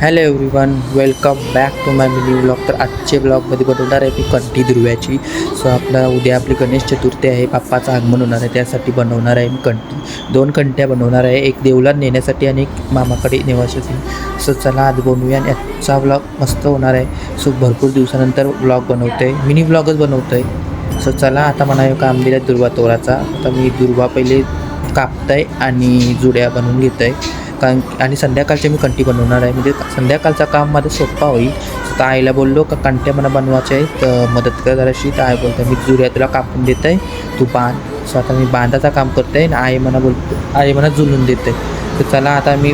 Hello everyone welcome back to my mini blog तर आजचे ब्लॉगमध्ये बनवणार आहे मी कंठी ध्रुव्याची सो आपला उद्या आपली गणेश चतुर्थी आहे बाप्पाचं आगमन होणार आहे त्यासाठी बनवणार आहे मी कंठी. दोन कंठ्या बनवणार आहे एक देवला नेण्यासाठी आणि एक मामाकडे नेवासाठी. सो चला आज बनवूया आणि आजचा ब्लॉग मस्त होणार आहे. सो भरपूर दिवसानंतर ब्लॉग बनवतो आहे मिनी ब्लॉगच बनवतो आहे सो चला आता मला काम दिलं दुर्वा तोराचा. आता मी दुर्वा पहिले कापत आहे आणि जुड्या बनवून घेत आहे कारण आणि संध्याकाळचे मी कंटी बनवणार आहे. म्हणजे संध्याकाळचा काम माझं सोपा होईल. तर आईला बोललो का कंट्या मला बनवायचे आहे तर मदत कर जराशी. तर आई बोलते मी जुऱ्या तुला कापून देत आहे तू बांध. सो आता मी बांधाचा काम करते आहे आणि आई मला बोलतो आई मला जुलून देते तर चला आता मी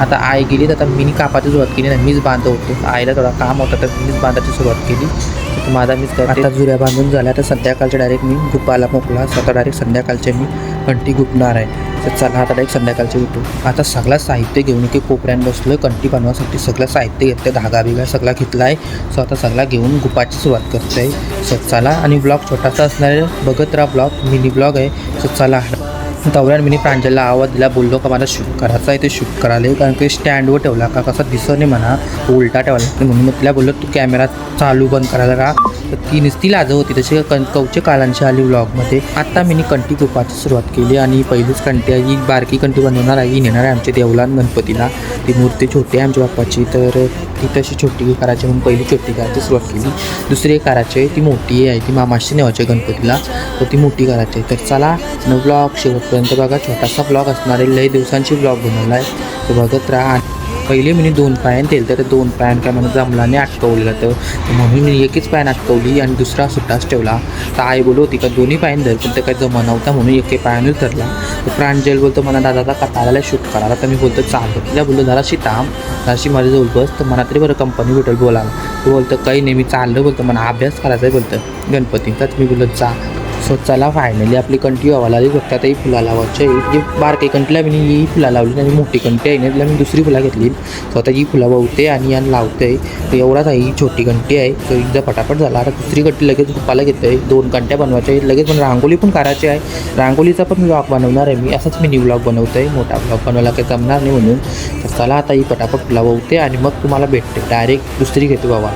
आता आई गेली तर आता मीनी कापाची सुरुवात केली नाही मीच बांधत होतो आईला थोडा काम होता तर मीच बांधायची सुरुवात केली. तर माझा मीच करते. आता जुऱ्या बांधून झाल्या तर संध्याकाळच्या डायरेक्ट मी गुपाला मोकला. स्वतः डायरेक्ट संध्याकाळचे मी कंटी गुपणार आहे. तर चला आता डायरेक्ट संध्याकाळचे भेटू आता सगळं साहित्य घेऊन की कोपऱ्यान बसलो आहे कंटी बनवासाठी. सगळं साहित्य घेतलं धागा बिगा सगळा घेतला आहे सो आता सगळा घेऊन गुपाची सुरुवात करतो आहे सो चला. आणि ब्लॉग छोटासा असणार आहे. बघत राहा ब्लॉग. मिनी ब्लॉग आहे. सो चला. तवऱ्यान मी प्रांजलला आवाज दिला. बोललो का मला शूट करायचा आहे ते शूट करायला. कारण की स्टँडवर ठेवला का कसा दिसत नाही म्हणा. उलटा ठेवला. म्हणून मग तिला बोललो तू कॅमेरा चालू बंद करायला का ती नुसती लाज होती. तशी कं कवचे कालांशी आली व्लॉगमध्ये आत्ता मी कंटी गुपाची सुरुवात केली आणि पहिलीच कंटी ही बारकी कंटी बनवणार आहे. ही नेणार आहे आमच्या देवलान गणपतीला. ती मूर्ती छोटी आहे आमच्या बाप्पाची. तर ती तशी छोटी करायची म्हणून पहिली छोटी करायची सुरुवात केली. दुसरी एक करायची आहे ती मोठी आहे. ती मामाशी नेवायची आहे गणपतीला. तर ती मोठी करायची. आहे तर चला ब्लॉग शेवटपर्यंत बघा. छोटासा ब्लॉग असणार आहे. लई दिवसांची ब्लॉग बनवला आहे तर बघत राहा. पहिले मी दोन पॅन तेल तर दोन पॅन काय म्हणून जमलाने अटकवलेलं तर म्हणून मी एकच पॅन अटकवली आणि दुसरा सुट्टाच ठेवला. तर आई बोलत होती का दोन्ही पॅन धर पण ते काही जमा नव्हता म्हणून एके पॅनच धरला. तर प्रांजल बोलतो मला दादाचा कताराला शूट करायला तर मी बोलतो चालतो. तिला बोललो जराशी थांब जराशी माझी जवळ बस तर मला तरी बरं कंपनी भेटेल बोलायला. तो बोलतं काही नाही मी चाललं बोलतं मला अभ्यास करायचा आहे बोलतं गणपती. तर मी बोलत जा. सो चला फायनली आपली कंटी व्हावा लागली. फक्त आता ही फुला लावायची आहे. जी बारकी कंटीला मी ही फुला लावली आणि मोठी कंटी आहे. ना तिला मी दुसरी फुला घेतली. सो आता ही फुला वावते आणि यान लावते. तर एवढाच आहे ही छोटी कंटी आहे. सो एकदा पटापट झाला. आता दुसरी कंटी लगेच गुप्पाला घेतो. आहे दोन कंट्या बनवायच्या आहेत. लगेच पण रांगोळी पण करायची आहे. रांगोळीचा पण ब्लॉग बनवणार आहे मी. असाच मी न्यू ब्लॉग बनवतो आहे मोठा ब्लॉग बनवायला काही जमणार नाही म्हणून. तर चला आता ही पटापट फुला वावते आणि मग तुम्हाला भेटते. डायरेक्ट दुसरी घेते बाबा.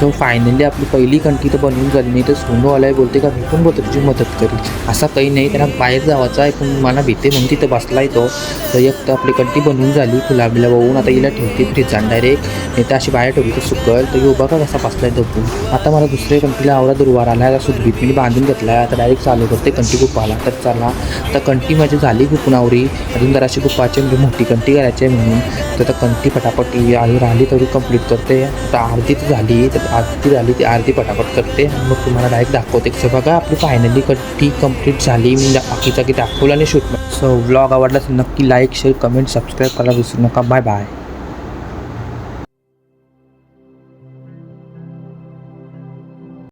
सो फायनली आपली पहिली कंटी तर बनवून झाली. नाही तर सोनू आलाय बोलते का मी पण बोलतो तुझी मदत करेल असा काही नाही. त्यांना बाहेर जावायचा आहे पण मला भीते म्हणून तिथं बसलाय तो. तर एक तर आपली कंटी बनवून झाली गुलाबीला वाहून आता हिला ठेवते फ्रीजान डायरेक्ट नाही तर अशी बाहेर ठेवली तर सुकल. तर योगा का कसा बसलाय दबून आता मला दुसऱ्या कंठीला आवडा दुर्वार आला आहे. सुदबीत मी बांधून घेतला आहे आता डायरेक्ट चालू करते कंठी गुप्पाला तर चला. तर कंटी माझी झाली गुपून अजून जर अशी गुप्पाची म्हणजे मोठी कंटी करायची आहे म्हणून. तर आता फटाफट आली राहिली तरी कंप्लीट करते. तर अर्धी तर झाली. तर आरती झाली ती आरती पटापट करते आणि मग तुम्हाला डायरेक्ट दाखवते. सो बघा आपली फायनली कट्टी कंप्लीट झाली. मी बाकीचा की दाखवलं आणि शूट सो व्लॉग आवडला नक्की लाईक शेअर कमेंट सबस्क्राईब करायला विसरू नका. Bye bye